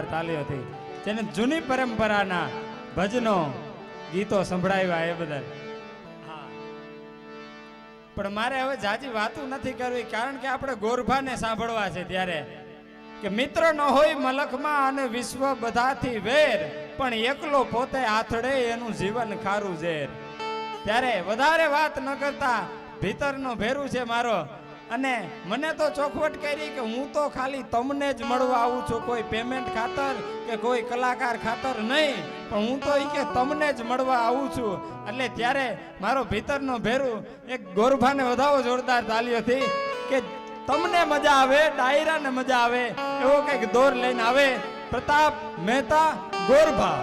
તાલીઓ હતી. જેને જૂની પરંપરાના ભજનો, ગીતો સંભળાવ્યા એ બદલ. પણ મારે હવે જાજી વાતું નથી કરવી, કારણ કે આપણે ગોરભાને સાંભળવા છે ત્યારે. કે મિત્ર ન હોય મલકમાં અને વિશ્વ બધાથી વેર, પણ એકલો પોતે આથડે એનું જીવન ખારું ઝેર. ત્યારે વધારે વાત ન કરતા ભીતરનો ભેરું છે મારો. અને મને તો ચોખવટ કરી કે હું તો ખાલી તમને જ મળવા આવું છું, કોઈ પેમેન્ટ ખાતર કે કોઈ કલાકાર ખાતર નહીં, પણ હું તો એ કે તમને જ મળવા આવું છું. એટલે ત્યારે મારો ભીતરનો ભેરું એક ગોરભાને વધાવો જોરદાર તાલીઓથી કે તમને મજા આવે, ડાયરાને મજા આવે, એવો કંઈક દોર લઈને આવે. પ્રતાપ મહેતા ગોરભા.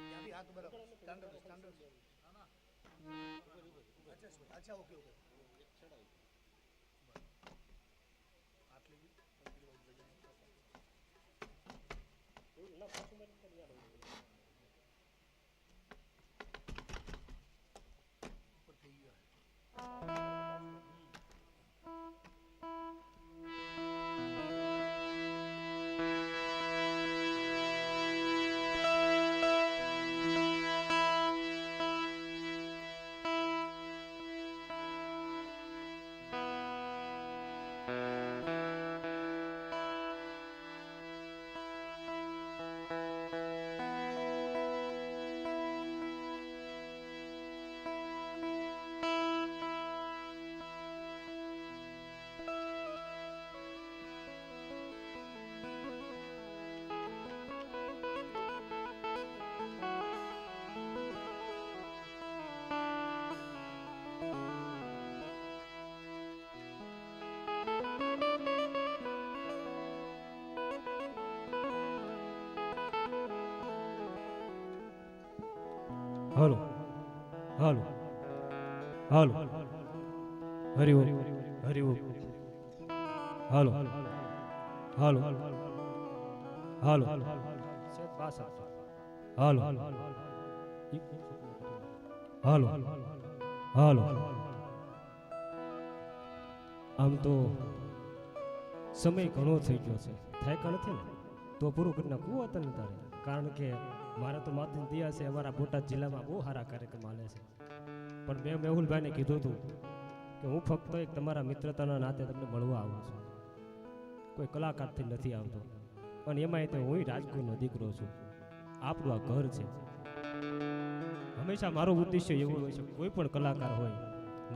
ત્યાંથી હાથ બરાબર સ્ટાન્ડર્ડ સ્ટાન્ડર્ડ અચ્છા okay okay okay hello. Hello. Hello. Hari ઓમ. હરિ ઓમ. Hello. Hello. Hello. Hello. Hello. Hello. આમ તો સમય ઘણો થઈ ગયો છે. થાય નથી ને? તો પૂરું કરી નાખવું હતું ને તારે કારણ કે મારા તો માતૃ દિયા છે, અમારા બોટાદ જિલ્લામાં બહુ સારા કાર્યક્રમ હાલે છે. પણ મેં મેહુલભાઈને કીધું હતું કે હું ફક્ત એક તમારા મિત્રતાના નાતે તમને મળવા આવું છું. કોઈ કલાકારથી નથી આવતો. અને એમાંય તો હું રાજકોટનો દીકરો છું. આપણું આ ઘર છે. હંમેશા મારો ઉદ્દેશ્ય એવો હોય છે, કોઈ પણ કલાકાર હોય,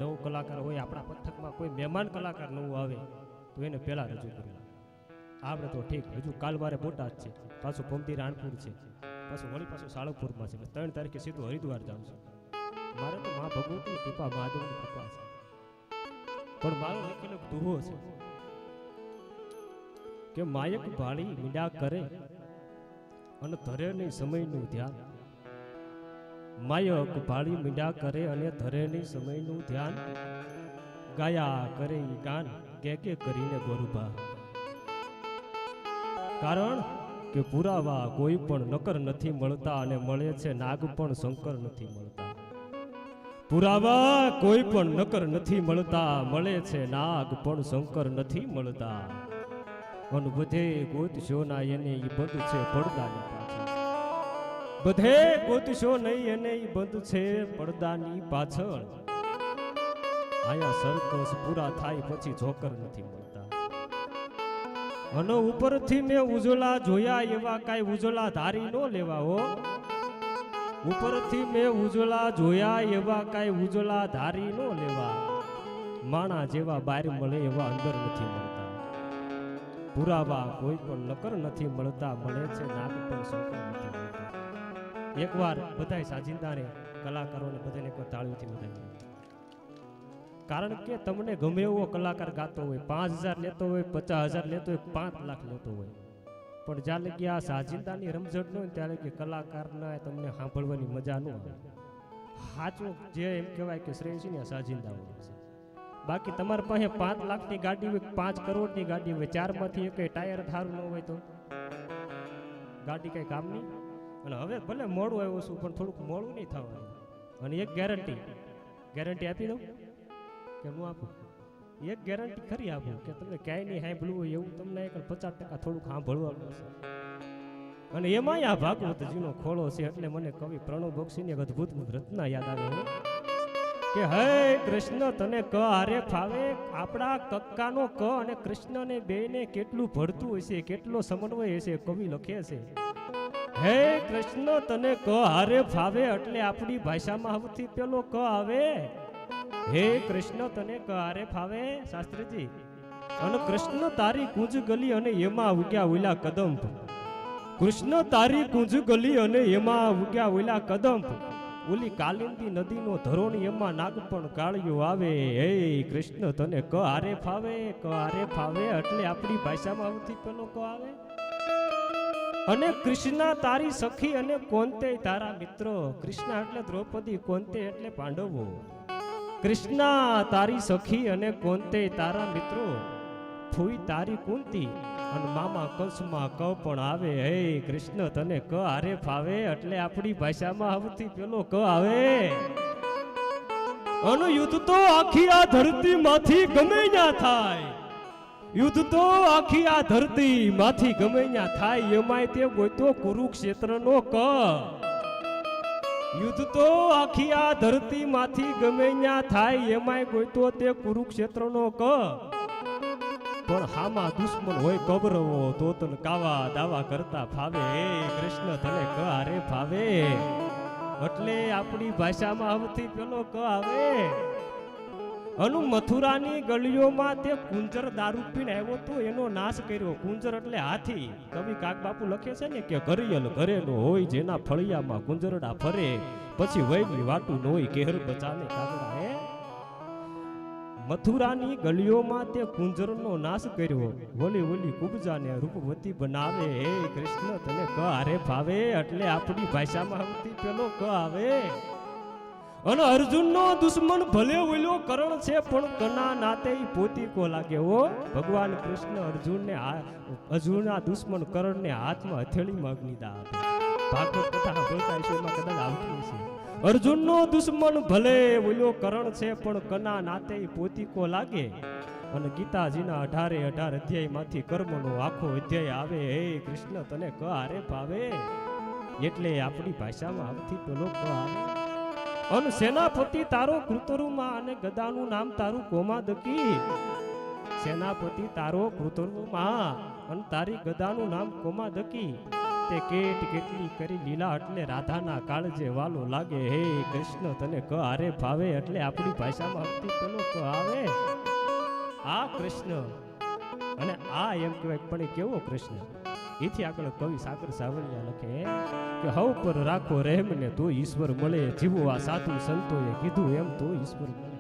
નવો કલાકાર હોય, આપણા પથકમાં કોઈ મહેમાન કલાકાર નવું આવે, તો એને પહેલાં રજૂ કરવું આપણે તો ઠીક, હજુ કાલ મારે બોટાદ છે, પાછું પમતી રાણપુર છે. પાછું વળી પાછું સાળંગપુરમાં છે. ત્રણ તારીખે સીધું હરિદ્વાર જાઉં છું. મારે તો મા ભગવતી કૃપા મહાદેવની કૃપા છે. પણ મારો લખેલો દુહો છે. કે માયક ભાળી મીડા કરે અને ધરે નહીં સમયનું ધ્યાન. માયક ભાળી મીડા કરે અને ધરે નહીં સમયનું ધ્યાન. ગાયા કરે ગાન, કે કે કરીને ગોરુભા. કારણ કે પુરાવા કોઈ પણ નકર નથી મળતા અને મળે છે, નાગ પણ શંકર નથી મળતા. પુરાવા કોઈ પણ નકર નથી મળતા, મળે છે, નાગ પણ શંકર નથી મળતા. અન બધે ગોતશો ના એને ઈ બંધ છે, પડદાની પાછળ બધે ગોતશો નહીં એને ઈ બંધ છે, પડદાની પાછળ. આયા સરકસ પૂરા થાય પછી જોકર નથી મળતા. અને ઉપરથી મેં ઉજળા જોયા એવા કાંઈ ઉજળા ધારી નો લેવા હો. ઉપરથી મેં ઉજળા જોયા એવા કાંઈ ઉજળા ધારી નો લેવા. માણા જેવા બહાર મળે એવા અંદર નથી મળતા. પુરાવા કોઈ પણ નકર નથી મળતા, મળે છે નાક પણ શંકર નથી મળતા. એકવાર બધાય સાજિંદાને, કલાકારોને બધાને એકવાર તાળીઓથી બધાય કારણ કે તમને ગમે એવો કલાકાર ગાતો હોય, પાંચ હજાર લેતો હોય, પચાસ હજાર લેતો હોય, પાંચ લાખ લેતો હોય. પણ જ્યાં લગી આ સાજિંદાની રમઝટ ન હોય ત્યારે કે કલાકારના તમને સાંભળવાની મજા ન આવે. સાચું જે એમ કહેવાય કે શ્રેય છે ને સાજિંદા હોય છે. બાકી તમારી પાસે પાંચ લાખની ગાડી હોય, પાંચ કરોડની ગાડી હોય, ચારમાંથી એક ટાયર થારું ન હોય તો? ગાડી કઈ કામ નહીં અને હવે ભલે મોડું આવ્યું છું, પણ થોડુંક મોડું નહીં થવાનું. અને એક ગેરંટી ગેરંટી આપી દઉં? કે હું આપું? એક ગેરંટી ખરી આપું કે તમને ક્યાંય નહીં સાંભળવું હોય એવું તમને એક પચાસ ટકા થોડુંક સાંભળવા મળશે અને એમાંય આ ભાગવતજીનો ખોળો છે એટલે મને કવિ પ્રણવ બક્ષીની એક અદભુત રચના યાદ આવે કે હે કૃષ્ણ, તને ક હારે ફાવે? આપણા કક્કાનો ક અને કૃષ્ણને બેયને કેટલું ભળતું હશે કેટલો સમન્વય હશે કવિ લખે છે. હે કૃષ્ણ, તને ક હારે ફાવે એટલે આપણી ભાષામાં સૌથી પેલો ક આવે? હે કૃષ્ણ તને ક ફાવે? શાસ્ત્રીજી, અને કૃષ્ણ તારી કુંજ ગલી અને એમાં ઉગ્યા ઉલા કદમ કૃષ્ણ તારી કુંજ ગલી અને એમાં ઉગ્યા ઉલા કદમ ઓલી કાલિંદી નદીનો ધરોણ એમાં નાગપણ કાળિયો આવે. હે કૃષ્ણ તને ક હારે ફાવે? ક હારે ફાવે એટલે આપણી ભાષામાં આવતી પેલો ક આવે? અને કૃષ્ણ તારી સખી અને કોંતે તારા મિત્રો? કૃષ્ણ એટલે દ્રૌપદી કોંતે એટલે પાંડવો. કૃષ્ણ, તારી સખી અને કોંતે તારા મિત્રો. ફૂઈ તારી કુંતી અને મામા કંસમાં ક પણ આવે, હે કૃષ્ણ, તને ક હારે ફાવે? એટલે આપણી ભાષામાં આવતી પેલો ક આવે. અનુ યુદ્ધ તો આખી આ ધરતી માંથી ગમે ના થાય. યુદ્ધ તો આખી આ ધરતી માંથી ગમે ત્યાં થાય, એમાંય તે ગોતો કુરુક્ષેત્રનો ક. યુદ્ધ તો આખી આ ધરતી માંથી ગમે ત્યાં થાય, એમાંય ગોતો તે કુરુક્ષેત્રનો ક. પણ હામાં દુશ્મન હોય કબરવો, તો તન કાવા દાવા કરતા ફાવે. કૃષ્ણ, તને ક હારે ફાવે. એટલે આપણી ભાષામાં આવતી પેલો ક આવે. અનુ મથુરાની ગલીઓમાં તે કુંજર દારૂ પીને આવ્યો તો એનો નાશ કર્યો. કુંજર એટલે હાથી. કવિ કાક બાપુ લખે છે ને કે ઘરિયલ ઘરેનો હોય જેના ફળિયામાં કુંજરડા ફરે. પછી વૈની વાટું ન કેહર બચાને કાગડા, હે? મથુરાની ગલીઓમાં તે કુંજરનો નાશ કર્યો. વોલી વોલી કુબજાને રૂપવતી બનાવે. હે કૃષ્ણ, તને ક હારે ફાવે? એટલે આપણી ભાષામાં આવતી પેલો ક આવે. અને અર્જુનનો દુશ્મન ભલે ઓલ્યો કરણ છે, પણ કના નાતે પોતી કો લાગે હો. ભગવાન કૃષ્ણ અર્જુનને અર્જુનના દુશ્મન કરણને હાથમાં હથેળીમાં અગ્નિદા આપે. ભાગવત કથા બોલતા હશો એમાં કદાચ આવતું હશે. અર્જુનનો દુશ્મન ભલે ઓલ્યો કરણ છે, પણ કના નાતે પોતી કો લાગે. અને ગીતાજીના અઢારે અઢાર અધ્યાયમાંથી કર્મનો આખો અધ્યાય આવે. હે કૃષ્ણ, તને ક હારે ભાવે? એટલે આપણી ભાષામાં આવતી પેલો ક આવે. અન સેનાપતિ તારો કૃતરુમાં અને ગદાનું નામ તારું કોમાદકી સેનાપતિ તારો કૃતરુમાં અને તારી ગદાનું નામ કોમાદકી તે કેટ કેટલી કરી લીલા એટલે રાધાના કાળજે વાલો લાગે, હે કૃષ્ણ, તને ક હારે ભાવે એટલે આપણી ભાષામાં અક્તિ પેલો ક આવે? આ કૃષ્ણ. અને આ એમ કહેવાય, પણ કેવો કૃષ્ણ? એથી આગળ કવિ સાગર સાવલિયા લખે કે હવ પર રાખો રહેમ ને તો ઈશ્વર મળે. જીવો આ સાધુ સંતોએ કીધું એમ તો ઈશ્વર મળે.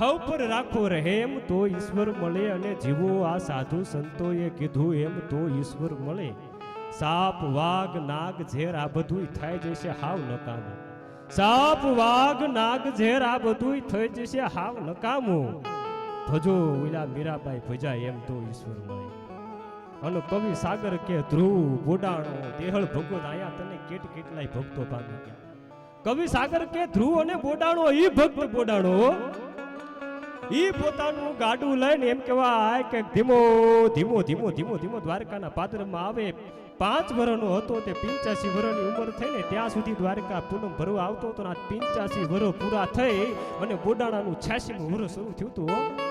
હવ પર રાખો રહેમ તો ઈશ્વર મળે અને જીવો આ સાધુ સંતોએ કીધું એમ તો ઈશ્વર મળે. સાપ, વાઘ, નાગ, ઝેર આ બધુંય થાય જશે હાવ નકામું. સાપ, વાઘ, નાગ, ઝેર આ બધુંય થઈ જશે હાવ નકામું. ભજો ઓલા મીરાબાઈ ભજાય એમ તો ઈશ્વર મળે. અને કવિ સાગર કે ધ્રુવ, બોડાણો, દેહળ ભગવત, આયા તને કેટ કેટલાય ભક્તો પામી ગયા. કવિ સાગર કે ધ્રુવ અને બોડાણો, ઈ ભક્ત બોડાણો, ઈ પોતાનું ગાડું લઈને એમ કહેવાય કે ધીમો ધીમો ધીમો ધીમો ધીમો દ્વારકાના પાદરમાં આવે. પાંચ વર્ષનો હતો તે પિંચાસી વર્ષની ઉંમર થઈ ને ત્યાં સુધી દ્વારકા પૂનમ ભરવા આવતો હતો આ પિંચાસી વર્ષ પૂરા થઈ અને બોડાણાનું છ્યાસીમું વર્ષ શરૂ થયું હતું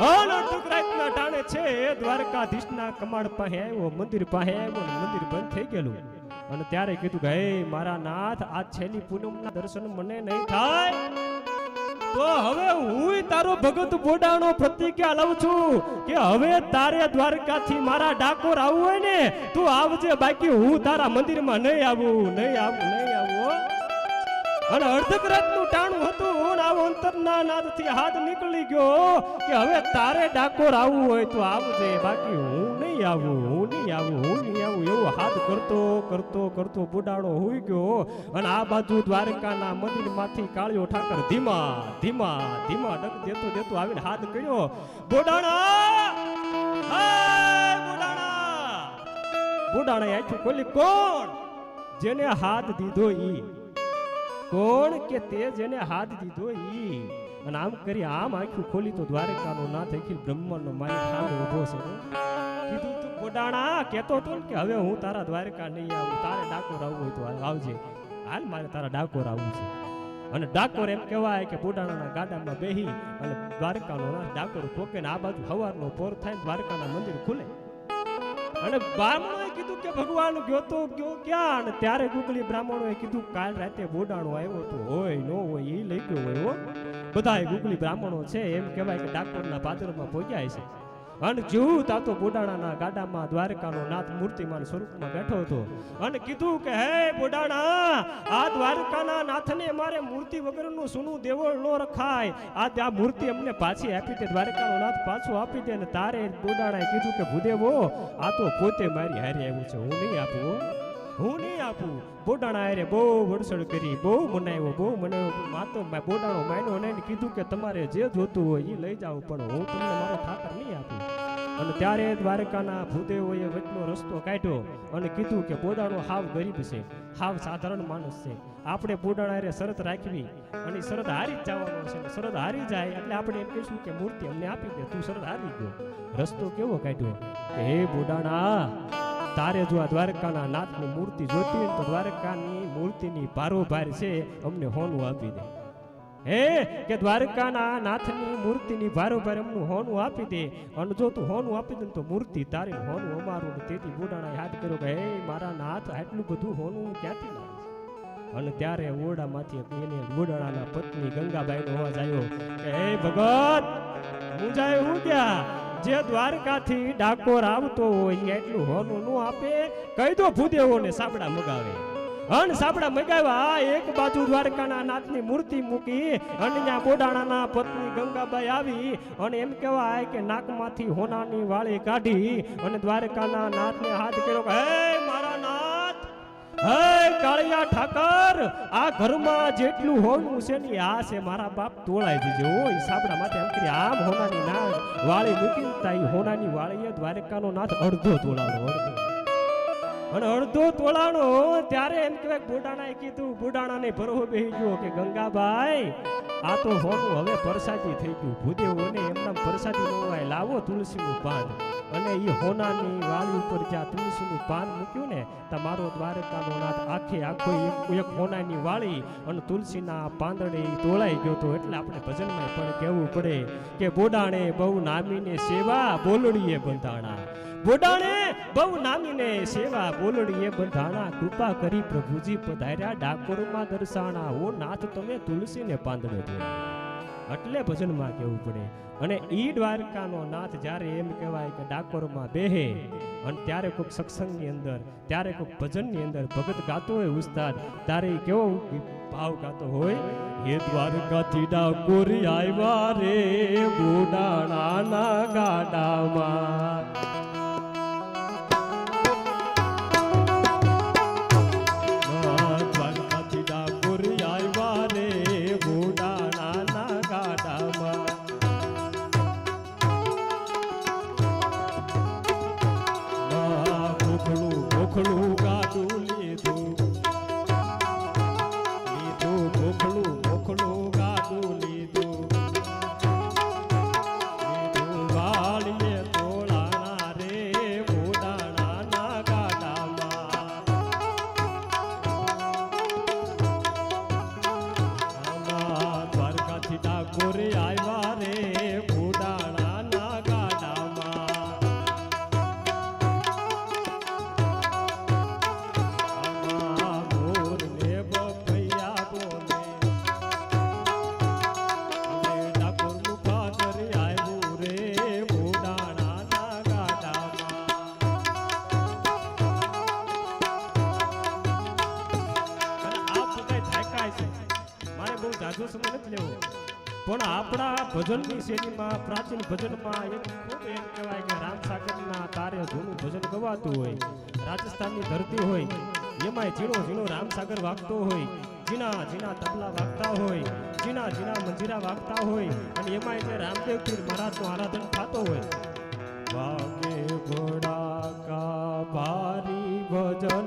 હો. અનટુક રાતના ટાણે છે. દ્વારકાધીશના કમાડ પાસે મંદિર પાસે બંધ થઈ ગયેલું. અને ત્યારે કીધું કે, હે, મારા નાથ, આ છેલ્લી પૂનમના દર્શન મને નહીં થાય. તો હવે હું તારો ભગત બોડાણો પ્રતિજ્ઞા લઉં છું કે હવે તારે દ્વારકાથી મારા ડાકોર આવવું હોય ને, તું આવજે. બાકી હું તારા મંદિરમાં નહીં આવું નહીં આવું નહીં આવું અને અર્ધકરાતનું ટાણું હતું. અને આવો અંતરના નાદથી હાથ નીકળી ગયો કે હવે તારે ડાકોર આવવું હોય તો આવજે. બાકી હું નહીં આવું, હું નહીં આવું, હું હાથ કરતો કરતો કરતો બુડાડો હોઈ ગયો. અને આ બાજુ દ્વારકાના મંદિરમાંથી કાળિયો ઠાકર ધીમા ધીમા ધીમા ડગ દેતો દેતો આવીને હાથ કર્યો. બોડાણા! બુડાણા! બુડાણા આખું ખોલી. કોણ? જેને હાથ દીધો ઈ. કોણ કે તે જેને હાથ દીધો ઈ? અને આમ કરી આમ આખું ખોલી તો દ્વારકાનો નાથ અખિલ બ્રહ્માંડનો માલિક સામે ઊભો છે. કીધું તું ગોડાણા, કહેતો હતો કે હવે હું તારા દ્વારકા નહીં આવું, તારે ડાકોર આવવું હોય તો આવજે. હાલ મારે તારા ડાકોર આવવું છે. અને ડાકોર એમ કહેવાય કે બોડાણાના ગાડામાં બેહી અને દ્વારકાનો નાથ ડાકોર ફોકે ને આ બાજુ હવારનો પોર થાય દ્વારકાના મંદિર ખુલે. અને બ્રાહ્મણોએ કીધું કે ભગવાન ગયો તો ગયો ક્યાં? અને ત્યારે ગુગલી બ્રાહ્મણોએ કીધું, કાલ રાતે બોડાણો આવ્યો તો હોય, નો હોય એ લઈ ગયો હોય હો. બધા ગુગલી બ્રાહ્મણો છે, એમ કહેવાય કે ડાક્ટરના પાત્રમાં પહોંચ્યા છે. અને જેવું તાતો બોડાણાના ગાડામાં દ્વારકાનો નાથ મૂર્તિમાન સ્વરૂપમાં બેઠો હતો. અને કીધું કે, હે બોડાણા, આ દ્વારકાના નાથને મારે મૂર્તિ વગરનું સુનું દેવળ ન રખાય. આ આ મૂર્તિ અમને પાછી આપી દે, દ્વારકાનો નાથ પાછો આપી દે. અને તારે બોડાણાએ કીધું કે, ભૂદેવો, આ તો પોતે મારી હારે આવ્યું છે, હું નહીં આપું હો. નહીં આપું. બોડાણા હારે બહુ વડસડ કરી, બહુ મનાવ્યો બહુ મનાવ્યો. માતો મા- બોડાણો માન્યો ને એને કીધું કે તમારે જે જોતું હોય એ લઈ જાઓ, પણ હું તમને મારો ઠાકર નહીં આપું. અને ત્યારે દ્વારકાના ભૂદેવોએ વચનો રસ્તો કાઢ્યો અને કીધું કે બોડાણો હાવ ગરીબ છે, હાવ સાધારણ માણસ છે. આપણે બોડાણા હારે શરત રાખવી અને શરત હારી જ જવાનો છે શરત હારી જાય એટલે આપણે એમ કહીશું કે મૂર્તિ અમને આપી દે, તું શરત હારી ગયો. રસ્તો કેવો કાઢ્યો? હે બોડાણા તારે જો દ્વારકાના નાથની મૂર્તિ જોતી તો દ્વારકાની મૂર્તિની ભારોભાર છે, અમને હોનું આપી દે. હે, કે દ્વારકાના નાથની મૂર્તિની ભારોભાર અમનું હોનું આપી દે? અને જો તું હોનું આપી દે તો મૂર્તિ તારી હોનું અમારું તેથી બુડાણા યાદ કર્યો કે, હે, મારા નાથ, આટલું બધું હોનું ક્યાંથી લાવીશ અને ત્યારે ઓરડામાંથી એને બુડાણાના પત્ની ગંગાબાઈનો અવાજ આવ્યો કે, હે ભગત, હું જાય હું ક્યાં? જે દ્વારકાથી ડાકોર આવતો હોય એટલું હોનું નું આપે. કહી દો ભૂદેવોને સાબડા મગાવે. અન સાબડા મગાવ્યા એક બાજુ દ્વારકાના નાથની મૂર્તિ મૂકી અને ત્યાં બોડાણાના પત્ની ગંગાબાઈ આવી અને એમ કહેવાય કે નાકમાંથી હોનાની વાળી કાઢી અને દ્વારકાના નાથને હાથ કર્યો હે, મારા હે કાળિયા ઠાકર, આ ઘરમાં જેટલું હોનું છે ને આ છે, મારા બાપ તોળાઈ દીજે ઓ ઈ સાબડા માથે એમ કરી, આમ હોનાની ના વાળી મૂકી તાઈ હોનાની વાળીએ દ્વારકાનો નાથ અડધો તોળાનો અડધો. અને અડધો તોળાણો ત્યારે એમ કહેવાય બુડાણાએ કીધું, બુડાણાને ભરવો બેહી ગયો કે ગંગાબાઈ આ તો હોનું હવે પરસાદી થઈ ગયું. ભૂદેવોને એમના પરસાદી નોવાય. લાવો તુલસીનું પાન. અને એ હોનાની વાળી ઉપર જ્યાં તુલસીનું પાન મૂક્યું ને, તમારો દ્વારકાનો નાથ આખે આખો એક હોનાની વાળી અને તુલસીના પાંદડે તોળાઈ ગયો તો એટલે આપણે ભજનમાં પણ કહેવું પડે કે બોડાણે બહુ નામીને સેવા, બોલડીએ બંધાણા. બોડાણે બહુ નામીને સેવા બોલડીએ બંધાણા કૃપા કરી પ્રભુજી પધાર્યા, ડાકોરમાં દર્શાણા ઓ નાથ, તમે તુલસીને પાંદડે તોડ્યા એટલે ભજનમાં કહેવું પડે. અને ઈ દ્વારકાનો નાથ જ્યારે એમ કહેવાય કે ડાકોરમાં બેહે, અને ત્યારે કોઈક સત્સંગની અંદર, ત્યારે કોઈક ભજનની અંદર ભગત ગાતો હોય ઉસ્તાદ, ત્યારે ઈ કેવો ભાવ ગાતો હોય, હે દ્વારકાથી ડાકોરી આવ્યા રે, બોડાણાના ગાડામાં. ભજનની શૈલીમાં, પ્રાચીન ભજનમાં એક ખૂબ એમ કહેવાય કે રામ સાગરના તારે જૂનું ભજન ગવાતું હોય, રાજસ્થાનની ધરતી હોય, એમાંય ઝીણો ઝીણો રામસાગર વાગતો હોય, ઝીણા ઝીણા તબલા વાગતા હોય, ઝીણા ઝીણા મંજીરા વાગતા હોય, અને એમાં એટલે રામદેવ પીર મહારાજનું આરાધન થતો હોય. વાગે ભડાકા ભારી ભજનના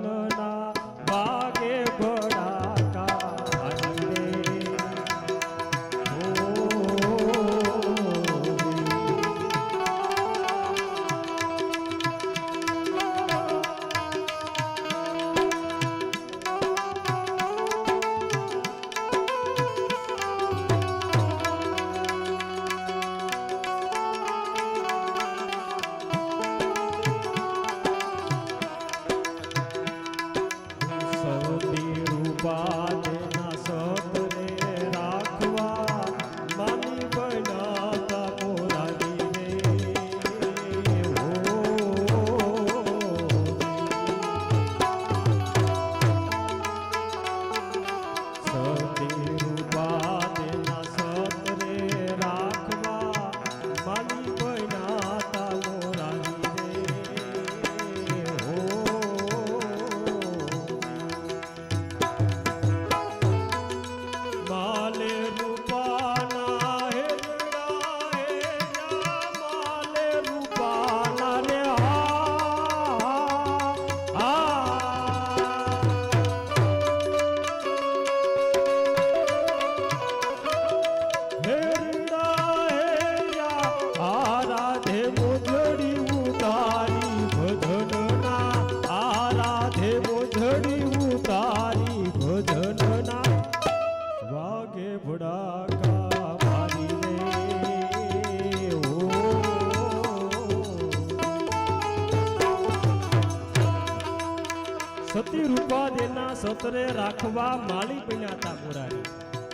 રાખવા માલી બન્યા મુરારી.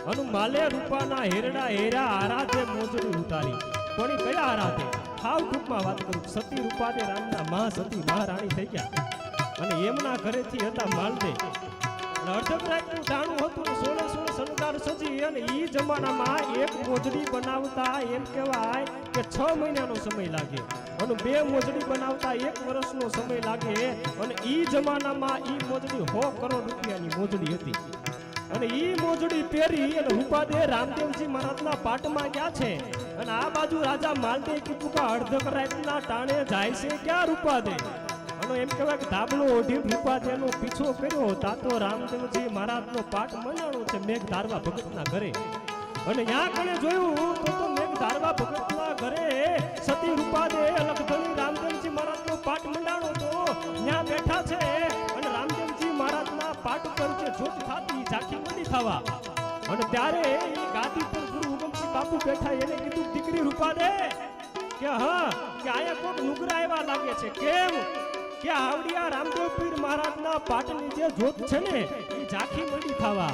અનુ માલે રૂપાના હેરડા હેરા આરાધે મોજડી ઉતારી. પણ કયા આરાધે? હાવ ટૂંકમાં વાત કરું. સતી રૂપા દે રામના મહા સતી મહારાણી થઈ ગયા. અને એમના ઘરેથી હતા માલદે. અને જાણું હતું, સોળે સોળ શણગાર સજી અને એ જમાનામાં એક મોજડી બનાવતા એમ કહેવાય કે છ મહિનાનો સમય લાગે અને બે મોજડી બનાવતા એક વર્ષનો સમય લાગે અને ઈ જમાનામાં ઈ મોજડી સો કરોડ રૂપિયાની મોજડી હતી. અને ઈ મોજડી પહેરી અને રૂપાદે રામદેવજી મહારાજના પાટમાં ગયા છે. અને આ બાજુ રાજા માલદે કીધું કે અર્ધક રાતના ટાણે જાય છે ક્યાં રૂપાદે? અને એમ કહેવાય કે ધાબલો ઓઢી રૂપાદેનો પીછો કર્યો. તાતો રામદેવજી મહારાજનો પાઠ મંડાણો છે મેઘ ધારવા ભગતના ઘરે. અને ત્યાં કણે જોયું તો તો મેઘ ધારવા ભગતના ઘરે. સતી રૂપાદે જે જ્યોત ઝાંખી મંડી થવા. અને ત્યારે એ ગાદી પર ગુરુ ઉગમસિંહ બાપુ બેઠા એને કીધું, દીકરી રૂપાદે કે હા, કે આયા કોક નુગરા એવા લાગે છે. કેમ? કે આવડિયા રામદેવ પીર મહારાજના પાટની જે જોત છે ને, એ ઝાંખી મંડી થવા.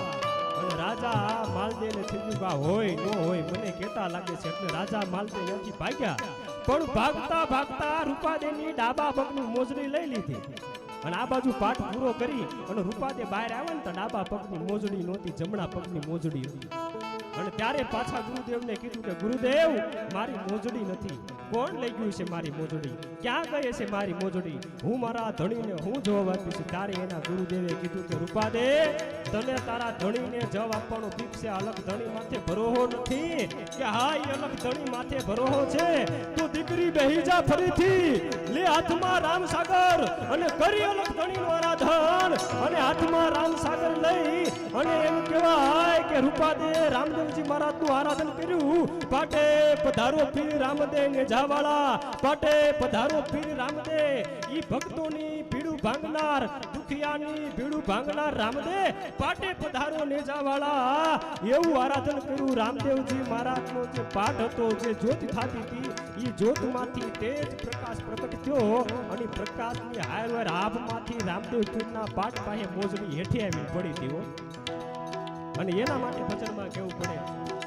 અને રાજા માલદેને થયું કે હોય, ન હોય, મને કેતા લાગે છે. એટલે રાજા માલદે ત્યાંથી ભાગ્યા. પણ ભાગતા ભાગતા રૂપાદેની ડાબા પગની મોજડી લઈ લીધી. અને આ બાજુ પાઠ પૂરો કરી અને રૂપાદે બહાર આવ્યા ને તો ડાબા પગની મોજડી નહોતી, જમણા પગની મોજડી હતી. અને ત્યારે પાછા ગુરુદેવને કીધું કે, ગુરુદેવ, મારી મોજડી નથી. કોણ લઈ ગયું છે મારી મોજડી? ક્યાં ગઈ છે મારી મોજડી? હું મારા ધણીને હું જવાબ આપીશ? ત્યારે એના ગુરુદેવે કીધું કે, રૂપાદે, તને તારા ધણીને જવાબ આપવાનો બીક છે. અલગ ધણી માથે ભરોહો નથી. કે હા એ અલગ ધણી માથે ભરોહો છે. તું દીકરી બેહી જા ફરીથી. લે હાથમાં રામ સાગર અને કરી અલગ ધણીનું આરાધન. અને હાથમાં રામ સાગર લઈ અને એમ કહેવાય કે, રૂપાદે રામદેવજી મહારાજનું આરાધન કર્યું. પાટે પધારો પીર રામદે ને જાવાળા પાટે પધારો પીર રામદેવ. ઈ ભક્તોની ભીડું ભાંગનાર, દુખિયાની ભીડું ભાંગનાર રામદે પાટે પધારો ને જાવાળા એવું આરાધન કર્યું રામદેવજી મહારાજનો જે પાઠ હતો, જે જ્યોત થતી હતી, ઈ જ્યોતમાંથી તેજ પ્રકાશ પ્રગટ થયો અને પ્રકાશની હાયર આભમાંથી રામદેવ પીરના પાઠ પાસે મોજડી હેઠી આવી પડી હતી. અને એના માટે ભજનમાં કેવું પડે?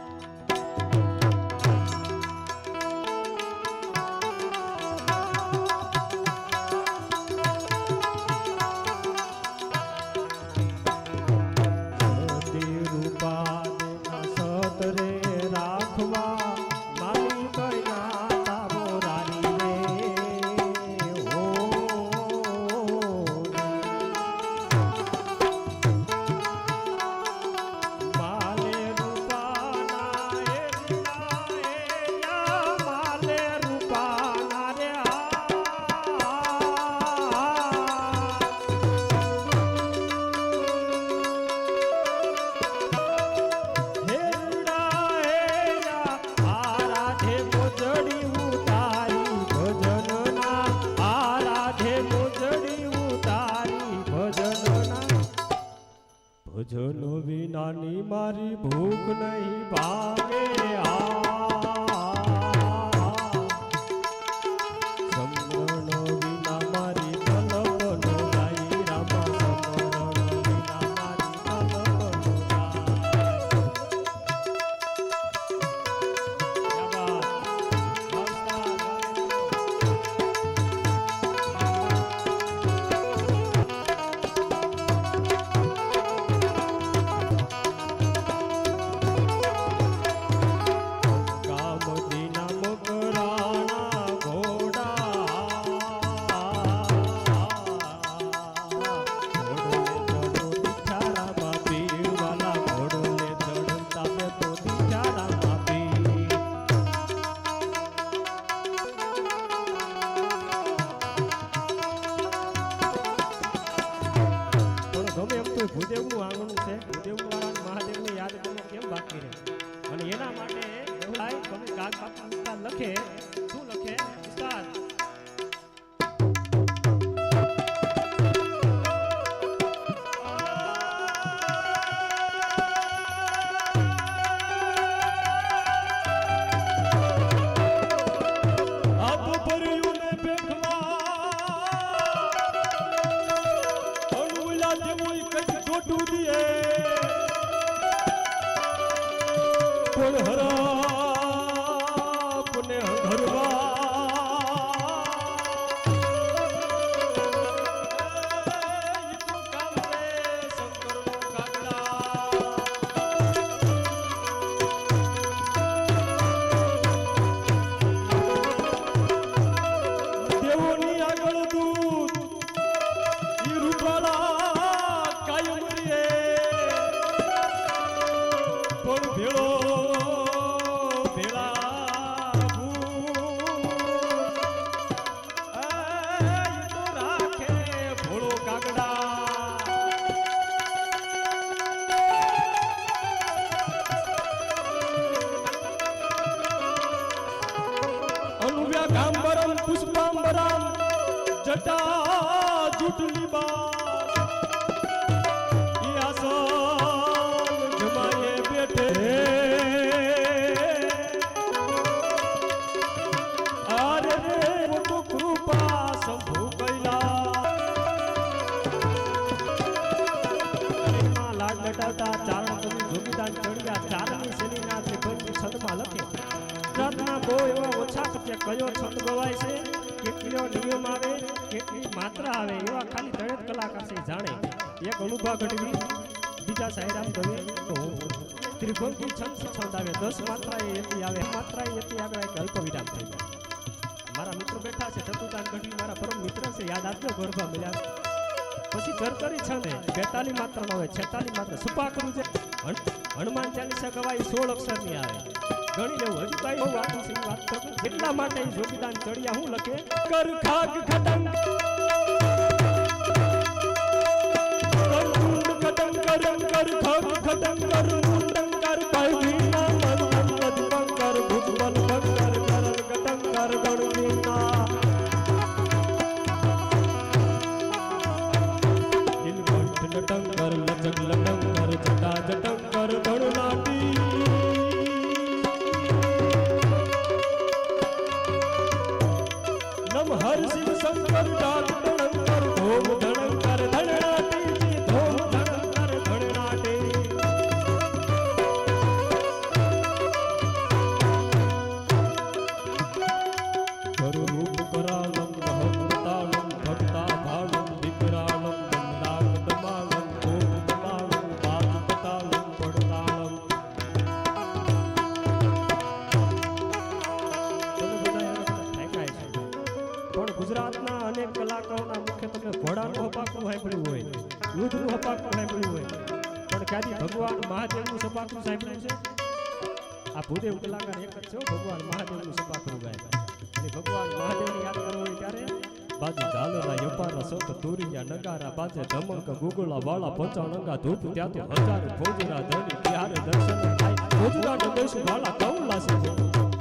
Okay. કે કયો છંદ ગવાય છે? કેટલો નિયમ આવે? કેટલી માત્રા આવે? એવા ખાલી દરેક કલાકાર છે જાણે. એક અનુભા ગઢવી બીજા સાયરામ દવે તો. ત્રિભંગી છંદ છંદ આવે? દસ માત્રા એ એથી આવે માત્રા એ એથી આગળ એક અલ્પ વિરામ થઈ જાય મારા મિત્રો બેઠા છે ચતુર્દાન ગઢવી મારા પરમ મિત્ર છે, યાદ આપજો ગરબા મળ્યા પછી કરકરી છંદ બેતાલી માત્રા નો આવે છેતાલી માત્ર. સુપાકરું છે? હણ- હનુમાન ચાલીસા ગવાય, સોળ અક્ષરની આવે. ગણી લેવું. હજુ કઈ હું વાતું છે, વાત કરું. એટલા માટે ઈ જોગીદાન ચડિયા હું લખે. કર ખાગ ખડંગ કર ખડંગ કર કર ઘોડાનું હપાકું સાંભળ્યું હોય યુદ્ધનું હપાકું સાંભળ્યું હોય, પણ ક્યાંથી ભગવાન મહાદેવનું સપાકું સાંભળ્યું છે? આ ભૂદેવ કલાકાર એક જ છે ભગવાન મહાદેવનું સપાકું ગાય. અને ભગવાન મહાદેવને યાદ કરવો હોય ત્યારે બાજુ ઝાલરા યપારા સત તુરિયા નગારા ધમક ગુગળા વાળા પંચાણંગા ધૂપ, ત્યાં તો હજાર ત્યારે દર્શન થાય. ફોજરા ડબેશ વાળા કૌલા છે.